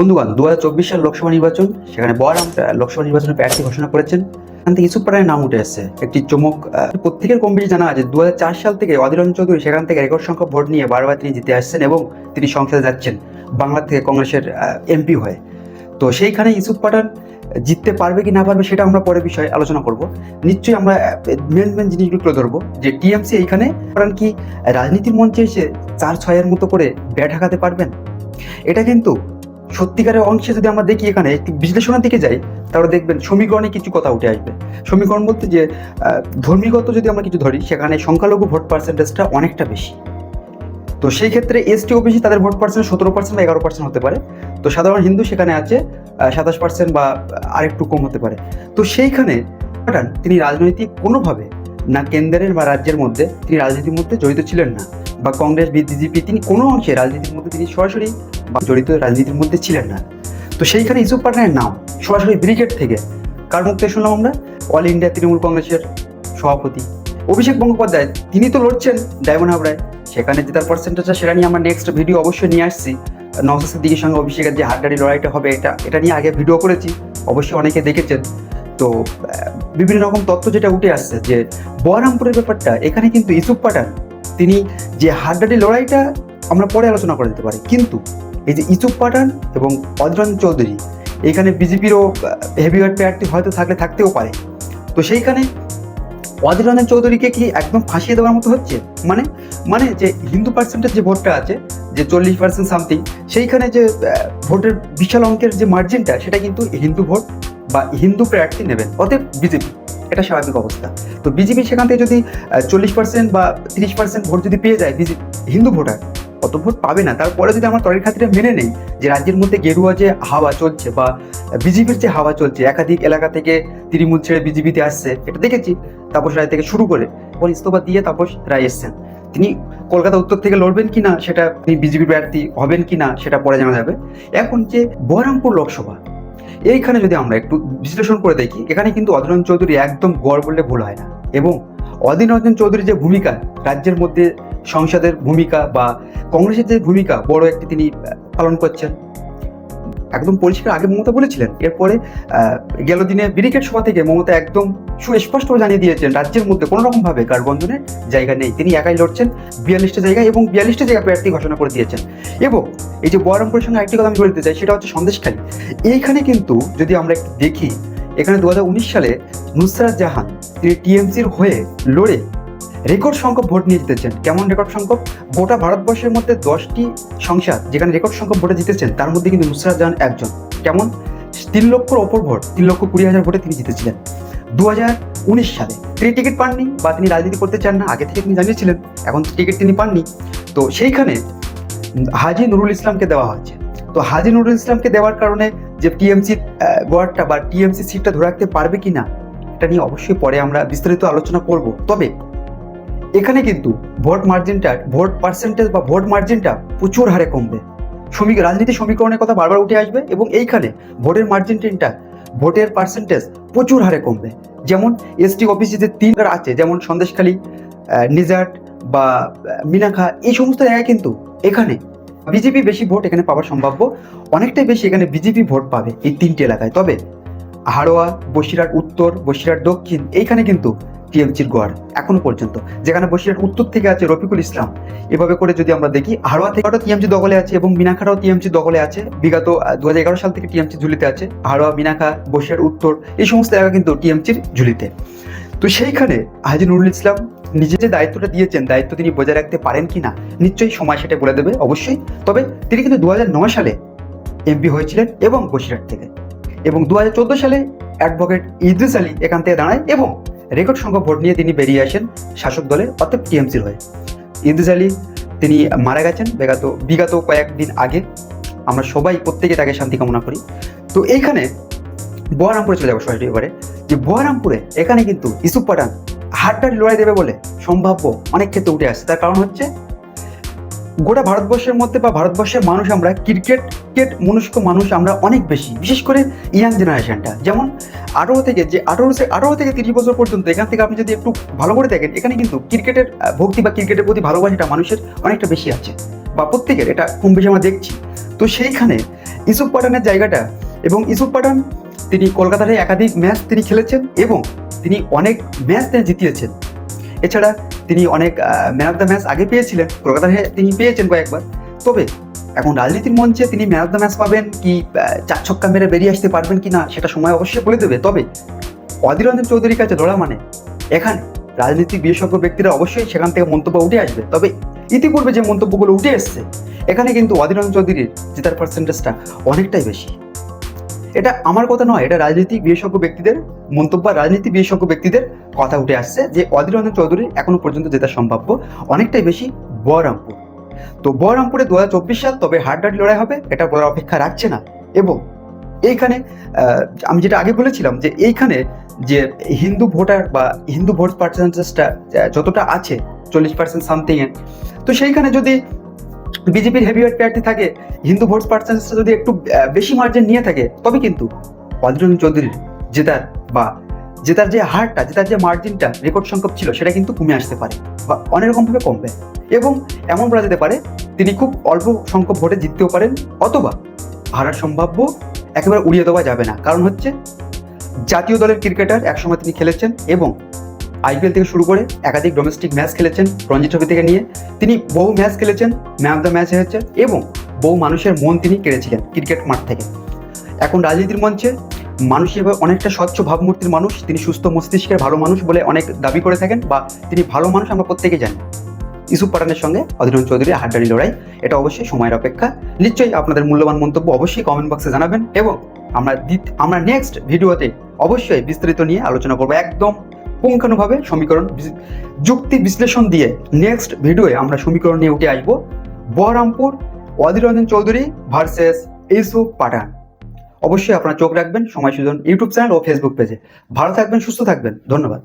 বন্ধুগণ দু হাজার চব্বিশ সাল লোকসভা নির্বাচন, সেখানে বরাম লোকসভা নির্বাচনের প্রার্থী ঘোষণা করেছেন। এখান থেকে ইসুফ পাঠানের নাম উঠে এসেছে একটি চমক প্রত্যেকের কম বেশি জানা আছে দু হাজার চার সাল থেকে অধীর রঞ্জন চৌধুরী সেখান থেকে রেকর্ড সংখ্যক ভোট নিয়ে বারবার তিনি জিতে আসছেন এবং তিনি সংসদে যাচ্ছেন, বাংলা থেকে কংগ্রেসের এমপি হয়ে। তো সেইখানে ইসুফ পাঠান জিততে পারবে কি না পারবে সেটা আমরা পরে বিষয়ে আলোচনা করব। নিশ্চয়ই আমরা মেন মেন জিনিসগুলো তুলে ধরবো। যে টিএমসি এইখানে পাঠান কি, রাজনীতির মঞ্চে এসে চার ছয়ের মতো করে ব্যাট হাঁকাতে পারবেন? এটা কিন্তু সত্যিকারের অংশে যদি আমরা দেখি এখানে, একটু বিশ্লেষণের দিকে যাই, তাহলে দেখবেন সমীকরণে কিছু কথা উঠে আসবে। সমীকরণ বলতে যে ধর্মীগত যদি আমরা কিছু ধরি, সেখানে সংখ্যালঘু ভোট পার্সেন্টেজটা অনেকটা বেশি। তো সেই ক্ষেত্রে এসটি ওবিসি তাদের ভোট পার্সেন্ট সতেরো পার্সেন্ট বা এগারো পার্সেন্ট হতে পারে। তো সাধারণ হিন্দু সেখানে আছে সাতাশ পার্সেন্ট বা আরেকটু কম হতে পারে। তো সেইখানে তিনি রাজনৈতিক কোনোভাবে না কেন্দ্রের বা রাজ্যের মধ্যে তিনি রাজনীতির মধ্যে জড়িত ছিলেন না। বা কংগ্রেস বিজেপি তিনি কোনো অংশে রাজনীতির মধ্যে তিনি সরাসরি বা জড়িত রাজনীতির মধ্যে ছিলেন না। তো সেইখানে ইউসুফ পাঠানের নাম সরাসরি ব্রিগেড থেকে কার মুখ থেকে শুনলাম আমরা? অল ইন্ডিয়া তৃণমূল কংগ্রেসের সভাপতি। অভিষেক বন্দ্যোপাধ্যায়, তিনি তো লড়ছেন ডায়মন্ড হাবড়ায়। সেখানে যে তার পার্সেন্টেজটা সেটা নিয়ে আমরা নেক্সট ভিডিও অবশ্যই নিয়ে আসছি। নওসাদ সিদ্দিকির সঙ্গে অভিষেকের যে হাড্ডারি লড়াইটা হবে, এটা এটা নিয়ে আগে ভিডিও করেছি। অবশ্যই অনেকে দেখেছেন। তো বিভিন্ন রকম তথ্য যেটা উঠে আসছে যে বহরামপুরের ব্যাপারটা, এখানে কিন্তু ইসুফ পাঠান তিনি যে হাড্ডারি লড়াইটা আমরা পরে আলোচনা করে দিতে পারি। কিন্তু এই যে ইসুফ পাঠান এবং অজরন চৌধুরী, এখানে বিজেপিরও হেভিওয়েট প্রার্থী হয়তো থাকলে থাকতেও পারে। তো সেইখানে অধীর রঞ্জন চৌধুরীকে কি একদম ফাঁসিয়ে দেওয়ার মতো হচ্ছে? মানে মানে যে হিন্দু পার্সেন্টের যে ভোটটা আছে, যে চল্লিশ পার্সেন্ট সামথিং সেইখানে যে ভোটের বিশাল অঙ্কের যে মার্জিনটা সেটা কিন্তু হিন্দু ভোট বা হিন্দু প্রার্থী নেবেন, অতএব বিজেপি। এটা স্বাভাবিক অবস্থা। তো বিজেপি সেখান থেকে যদি চল্লিশ পার্সেন্ট বা তিরিশ পার্সেন্ট ভোট যদি পেয়ে যায় বিজেপি হিন্দু ভোটার অত ভোট পাবে না। তারপরে যদি আমরা তরের খাতিরে মেনে নেই যে রাজ্যের মধ্যে গেরুয়া যে হাওয়া চলছে বা বিজেপির যে হাওয়া চলছে, একাধিক এলাকা থেকে তৃণমূল ছেড়ে বিজেপিতে আসছে, এটা দেখেছি তাপস রায় থেকে শুরু করে। তখন ইস্তফা দিয়ে তাপস রায় এসছেন। তিনি কলকাতা উত্তর থেকে লড়বেন কিনা, সেটা তিনি বিজেপি প্রার্থী হবেন কিনা, সেটা পরে জানা যাবে। এখন যে বহরমপুর লোকসভা, এইখানে যদি আমরা একটু বিশ্লেষণ করে দেখি, এখানে কিন্তু অধীররঞ্জন চৌধুরী একদম গড় বললে ভুল হয় না। এবং অধীররঞ্জন চৌধুরীর যে ভূমিকা, রাজ্যের মধ্যে সংসদের ভূমিকা বা কংগ্রেসের যে ভূমিকা, বড় একটি তিনি পালন করছেন। একদম পরিষ্কার আগে মমতা বলেছিলেন। এরপরে গেল দিনে ব্রিগেড সভা থেকে মমতা একদম সুস্পষ্টভাবে জানিয়ে দিয়েছেন, রাজ্যের মধ্যে কোনো রকম ভাবে গাঠবন্ধনের জায়গা নেই। তিনি একাই লড়ছেন, বিয়াল্লিশটা জায়গায় এবং বিয়াল্লিশটা জায়গা প্রার্থী ঘোষণা করে দিয়েছেন। এবং এই যে বহরমপুরের সঙ্গে আরেকটি কথা আমি বলতে চাই, সেটা হচ্ছে সন্দেশখালী। এইখানে কিন্তু যদি আমরা একটু দেখি, এখানে দু হাজার উনিশ সালে নুসরাত জাহান, তিনি টিএমসির হয়ে লড়ে রেকর্ড সংখ্যক ভোট নিয়ে জিতেছেন। কেমন রেকর্ড সংখ্যক? গোটা ভারতবর্ষের মধ্যে দশটি সংসদ যেখানে রেকর্ড সংখ্যক ভোটে জিতেছেন, তার মধ্যে কিন্তু নুসরাত জাহান একজন। কেমন? তিন লক্ষর ওপর ভোট, তিন লক্ষ কুড়ি হাজার ভোটে তিনি জিতেছিলেন। দু হাজার উনিশ সালে তিনি টিকিট পাননি বা তিনি রাজনীতি করতে চান না, আগে থেকে তিনি জানিয়েছিলেন, এখন টিকিট তিনি পাননি। তো সেইখানে হাজি নুরুল ইসলামকে দেওয়া হয়েছে। তো হাজি নুরুল ইসলামকে দেওয়ার কারণে যে টিএমসি গড়টা বা টিএমসি সিটটা ধরে রাখতে পারবে কি না এটা নিয়ে অবশ্যই পরে আমরা বিস্তারিত আলোচনা করব। তবে এখানে কিন্তু ভোট মার্জিনটা ভোট পার্সেন্টেজ বা ভোট মার্জিনটা প্রচুর হারে কমবে। সমীক রাজনীতি সমীকরণের কথা বারবার উঠে আসবে এবং এইখানে ভোটের মার্জিনটা ভোটের পার্সেন্টেজ প্রচুর হারে কমবে। যেমন এসটি অফিসে যে তিন আছে, যেমন সন্দেশখালী নিজাট বা মিনাখা এই সমস্ত জায়গায় কিন্তু এখানে বিজেপি বেশি ভোট এখানে পাওয়ার সম্ভাব্য। অনেকটাই বেশি এখানে বিজেপি ভোট পাবে এই তিনটি এলাকায়। তবে হাড়োয়া, বসিরহাট উত্তর, বসিরহাট দক্ষিণ, এইখানে কিন্তু টিএমসির গড় এখনও পর্যন্ত। যেখানে বসিরহাট উত্তর থেকে আছে রফিকুল ইসলাম। এভাবে করে যদি আমরা দেখি, হাড়োয়া থেকে টিএমসি দখলে আছে এবং মিনাখাটাও টিএমসি দখলে আছে। বিগত দু হাজার এগারো সাল থেকে টিএমসি ঝুলিতে আছে। হাড়োয়া, মিনাখা, বসিরহাট উত্তর, এই সমস্ত জায়গা কিন্তু টিএমসির ঝুলিতে। তো সেইখানে হাজি নুরুল ইসলাম নিজে যে দায়িত্বটা দিয়েছেন, দায়িত্ব তিনি বজায় রাখতে পারেন কি না, নিশ্চয়ই সময় সেটা বলে দেবে, অবশ্যই। তবে তিনি কিন্তু দু হাজার নয় সালে এমপি হয়েছিলেন এবং বসিরহাট থেকে। এবং দু হাজার চোদ্দ সালে অ্যাডভোকেট ইদ্রিস আলী এখান থেকে দাঁড়ায় এবং রেকর্ড সংখ্যক ভোট নিয়ে তিনি বেরিয়ে আসেন শাসক দলের, অর্থাৎ টিএমসির হয়ে। ইদ্রিস আলী, তিনি মারা গেছেন বিগত বিগত কয়েকদিন আগে। আমরা সবাই প্রত্যেকে তাকে শান্তি কামনা করি। তো এইখানে বহরামপুরে চলে যাব সরাসরি এবারে। যে বহরামপুরে এখানে কিন্তু ইসুফ পাঠান হাড্ডারি লড়াই দেবে বলে সম্ভাব্য অনেক ক্ষেত্রে উঠে আসছে। তার কারণ হচ্ছে গোটা ভারতবর্ষের মধ্যে বা ভারতবর্ষের মানুষ আমরা ক্রিকেট ক্রিকেট মনস্ক মানুষ আমরা অনেক বেশি, বিশেষ করে ইয়াং জেনারেশনটা যেমন আঠারো থেকে যে আঠারো আঠারো থেকে তিরিশ বছর পর্যন্ত এখান থেকে আপনি যদি একটু ভালো করে দেখেন, এখানে কিন্তু ক্রিকেটের ভক্তি বা ক্রিকেটের প্রতি ভালোবাসাটা মানুষের অনেকটা বেশি আছে। বা প্রত্যেকের, এটা কম বেশি আমরা দেখছি। তো সেইখানে ইসুফ পাঠানের জায়গাটা এবং ইসুফ পাঠান, তিনি কলকাতার একাধিক ম্যাচ তিনি খেলেছেন এবং তিনি অনেক ম্যাচ তিনি জিতিয়েছেন। এছাড়া তিনি অনেক ম্যান অফ দ্য ম্যাচ আগে পেয়েছিলেন কলকাতার হয়ে তিনি পেয়েছেন কয়েকবার। তবে এখন রাজনীতির মঞ্চে তিনি ম্যান অফ দ্য ম্যাচ পাবেন কি চার ছক্কা মেরে বেরিয়ে আসতে পারবেন কি না সেটা সময় অবশ্যই বলে দেবে। তবে অধীর রঞ্জন চৌধুরীর কাছে লড়া মানে এখানে রাজনৈতিক বিশেষজ্ঞ ব্যক্তিরা অবশ্যই সেখান থেকে মন্তব্য উঠে আসবে। তবে ইতিপূর্বে যে মন্তব্যগুলো উঠে এসছে, এখানে কিন্তু অধীর রঞ্জন চৌধুরীর জেতার পার্সেন্টেজটা অনেকটাই বেশি। এটা আমার কথা নয়, এটা রাজনৈতিক বিশেষজ্ঞ ব্যক্তিদের মন্তব্য রাজনীতি বিশেষজ্ঞ ব্যক্তিদের কথা উঠে আসছে যে অধীর রঞ্জন চৌধুরী এখনও পর্যন্ত জেতা সম্ভাব্য অনেকটাই বেশি বহরমপুর। তো বহরমপুরে দু হাজার চব্বিশ সাল তবে হাড্ডাহাড্ডি লড়াই হবে, এটা বলার অপেক্ষা রাখছে না। এবং এইখানে আমি যেটা আগে বলেছিলাম যে এইখানে যে হিন্দু ভোটার বা হিন্দু ভোট পার্সেন্টেজটা যতটা আছে, চল্লিশ পার্সেন্ট সামথিং এ তো সেইখানে যদি বিজেপির হেভিওয়েট প্রার্থী থাকে, হিন্দু ভোট পার্সেন্টেজটা যদি একটু বেশি মার্জিন নিয়ে থাকে, তবে কিন্তু অধীর রঞ্জন চৌধুরীর জেতার বা জেতার যে হারটা জেতার যে মার্জিনটা রেকর্ড সংখ্যক ছিল, সেটা কিন্তু কমে আসতে পারে বা অনেক রকমভাবে কমবে। এবং এমন বলা যেতে পারে, তিনি খুব অল্প সংখ্যক ভোটে জিততেও পারেন, অথবা হারার সম্ভাব্য একেবারে উড়িয়ে দেওয়া যাবে না। কারণ হচ্ছে, জাতীয় দলের ক্রিকেটার একসময় তিনি খেলেছেন এবং আইপিএল থেকে শুরু করে একাধিক ডোমেস্টিক ম্যাচ খেলেছেন, রঞ্জি ট্রফি থেকে নিয়ে। তিনি বহু ম্যাচ খেলেছেন ম্যান অফ দ্য ম্যাচ হয়েছে এবং বহু মানুষের মন তিনি কেড়েছিলেন ক্রিকেট মাঠ থেকে। এখন রাজনীতির মঞ্চে মানুষ হিসেবে অনেকটা স্বচ্ছ ভাবমূর্তির মানুষ, তিনি সুস্থ মস্তিষ্কের ভালো মানুষ বলে অনেক দাবি করে থাকেন বা তিনি ভালো মানুষ আমরা প্রত্যেকে জানি। ইসুফ পাঠানের সঙ্গে অধীরন চৌধুরী, হাড্ডারি লড়াই, এটা অবশ্যই সময়ের অপেক্ষা। নিশ্চয়ই আপনাদের মূল্যবান মন্তব্য অবশ্যই কমেন্ট বক্সে জানাবেন এবং আমরা আমরা নেক্সট ভিডিওতে অবশ্যই বিস্তারিত নিয়ে আলোচনা করব একদম পুঙ্খানুভাবে সমীকরণ যুক্তি বিশ্লেষণ দিয়ে। নেক্সট ভিডিওয়ে আমরা সমীকরণ নিয়ে উঠে আসব। বহরামপুর অধীর রঞ্জন চৌধুরী ভার্সেস ইসুফ পাঠান। অবশ্যই আপনার চোখ রাখবেন, সময় সুজন ইউটিউব চ্যানেল ও ফেসবুক পেজে ভালো থাকবেন, সুস্থ থাকবেন। ধন্যবাদ।